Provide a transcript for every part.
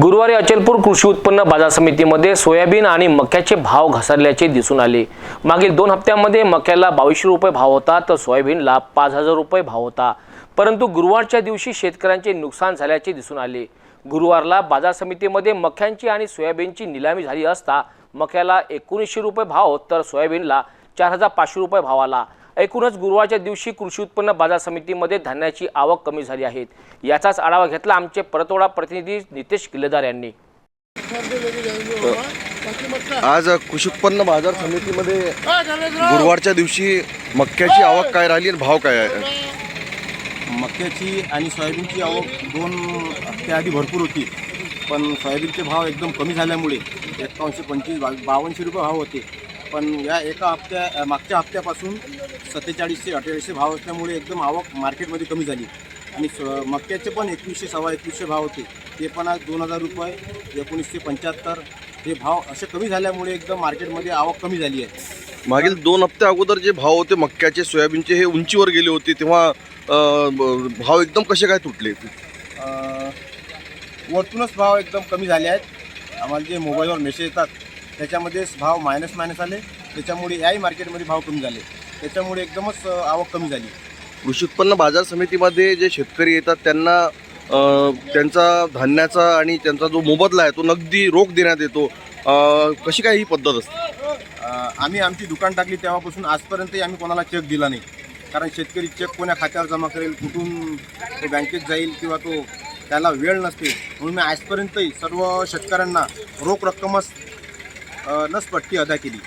गुरुवारी अचलपूर कृषी उत्पन्न बाजार समितीमध्ये सोयाबीन आणि मक्याचे भाव घसरल्याचे दिसून आले. मागील दोन हप्त्यामध्ये मक्याला बावीसशे रुपये भाव होता तर सोयाबीनला पाच हजार रुपये भाव होता. परंतु गुरुवारच्या दिवशी शेतकऱ्यांचे नुकसान झाल्याचे दिसून आले. गुरुवारला बाजार समितीमध्ये मक्यांची आणि सोयाबीनची निलामी झाली असता मक्याला एकोणीसशे रुपये भाव तर सोयाबीनला चार हजार पाचशे रुपये भाव आला. एकूणच गुरुवारच्या दिवशी कृषी उत्पन्न बाजार समितीमध्ये धान्याची आवक कमी झाली आहे. याचाच आढावा घेतला आमचे परतोडा प्रतिनिधी नितेश किल्लेदार यांनी. आज कृषी उत्पन्न बाजार समितीमध्ये गुरुवारच्या दिवशी मक्याची आवक काय राहिली आणि भाव काय आहे? मक्याची आणि सोयाबीनची आवक दोन हप्त्याआधी भरपूर होती पण सोयाबीनचे भाव एकदम कमी झाल्यामुळे एकावनशे पंचवीस बा बावनशे रुपये भाव होते. पण या एका हप्त्या मागच्या हप्त्यापासून सत्तेचाळीसशे अठ्ठावीसशे भाव असल्यामुळे एकदम आवक मार्केटमध्ये कमी झाली. आणि स मक्याचे पण एकवीसशे सव्वा एकवीसशे भाव होते. ते पण आज दोन हजार रुपये एकोणीसशे पंच्याहत्तर हे भाव असे कमी झाल्यामुळे एकदम मार्केटमध्ये आवक कमी झाली आहे. मागील दोन हप्त्या अगोदर जे भाव होते मक्याचे सोयाबीनचे हे उंचीवर गेले होते तेव्हा भाव एकदम कसे काय तुटले? वरतूनच भाव एकदम कमी झाले आहेत. आम्हाला जे मोबाईलवर मेसेज येतात त्याच्यामध्येच भाव मायनस मायनस आले. त्याच्यामुळे याही मार्केटमध्ये भाव कमी झाले. त्याच्यामुळे एकदमच आवक कमी झाली. कृषी उत्पन्न बाजार समितीमध्ये जे शेतकरी येतात त्यांना त्यांचा धान्याचा आणि त्यांचा जो मोबदला आहे तो नगदी रोख देण्यात येतो. कशी काय ही पद्धत असते? आम्ही आमची दुकान टाकली तेव्हापासून आजपर्यंतही आम्ही कोणाला चेक दिला नाही. कारण शेतकरी चेक कोण्या खात्यावर जमा करेल कुठून तो बँकेत जाईल किंवा तो त्याला वेळ नसते. म्हणून मी आजपर्यंतही सर्व शेतकऱ्यांना रोख रक्कमच अ, नच पट्टी अदा केली.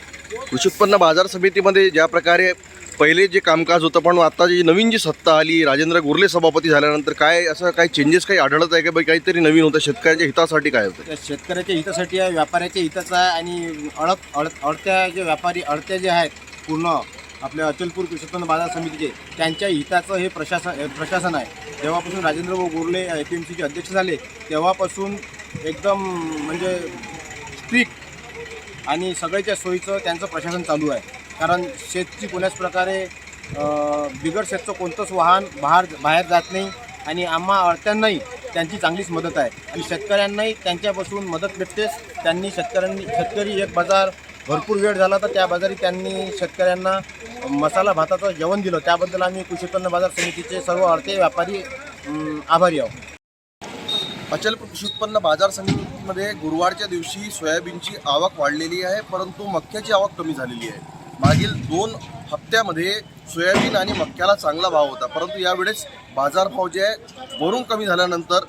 कृषी उत्पन्न बाजार समितीमध्ये ज्या प्रकारे पहिले जे कामकाज होतं पण आता जी नवीन जी सत्ता आली राजेंद्र गुर्ले सभापती झाल्यानंतर काय असं काही चेंजेस काही आढळत आहे का? बाई काहीतरी नवीन होतं. शेतकऱ्याच्या हितासाठी काय होतं? त्या शेतकऱ्याच्या हितासाठी आहे व्यापाऱ्याच्या हिताचं आहे आणि अडक अड अडत्या जे व्यापारी अडत्या जे आहेत पूर्ण आपल्या अचलपूर कृषी उत्पन्न बाजार समितीचे त्यांच्या हिताचं हे प्रशासन प्रशासन आहे. जेव्हापासून राजेंद्र भाऊ गोरले ए पी एम सीचे अध्यक्ष झाले तेव्हापासून एकदम म्हणजे आणि सगळ्याच्या सोयीचं त्यांचं प्रशासन चालू आहे. कारण शेतची कोण्याच प्रकारे बिगर शेतचं कोणतंच वाहन बाहेर बाहेर जात नाही आणि आम्हा अडत्यांनाही त्यांची चांगलीच मदत आहे. आणि शेतकऱ्यांनाही त्यांच्यापासून मदत भेटतेच. त्यांनी शेतकऱ्यांनी शेतकरी एक बाजार भरपूर वेळ झाला तर त्या बाजारी त्यांनी शेतकऱ्यांना मसाला भाताचं जेवण दिलं. त्याबद्दल आम्ही कृषी उत्पन्न बाजार समितीचे सर्व अडते व्यापारी आभारी आहोत. अचल कृषी उत्पन्न बाजार समितीमध्ये गुरुवारच्या दिवशी सोयाबीनची आवक वाढलेली आहे परंतु मक्याची आवक कमी झालेली आहे. मागील दोन हप्त्यामध्ये सोयाबीन आणि मक्याला चांगला भाव होता परंतु यावेळेस बाजारभाव जे आहे वरून कमी झाल्यानंतर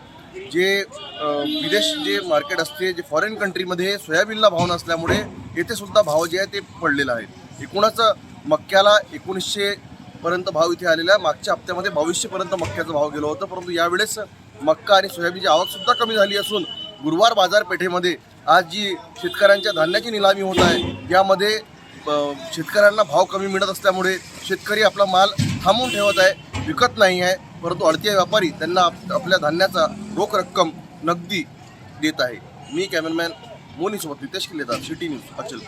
जे विदेश जे मार्केट असते जे फॉरेन कंट्रीमध्ये सोयाबीनला भाव नसल्यामुळे येथे सुद्धा भाव जे आहे ते पडलेला आहे. एकूणच मक्याला एकोणीसशे पर्यंत भाव इथे आलेला आहे. मागच्या हप्त्यामध्ये बावीसशे पर्यंत मक्याचा भाव गेलो होता परंतु यावेळेस मक्का आणि सोयाबीनची आवकसुद्धा कमी झाली असून गुरुवार बाजारपेठेमध्ये आज जी शेतकऱ्यांच्या धान्याची निलामी होत आहे यामध्ये शेतकऱ्यांना भाव कमी मिळत असल्यामुळे शेतकरी आपला माल थांबून ठेवत आहे विकत नाही आहे परंतु अडतीय व्यापारी त्यांना आप- आपल्या धान्याचा रोख रक्कम नगदी देत आहे. मी कॅमेरामॅन मोनीसोबत नितेश किल्लेदार सिटी न्यूज अचल.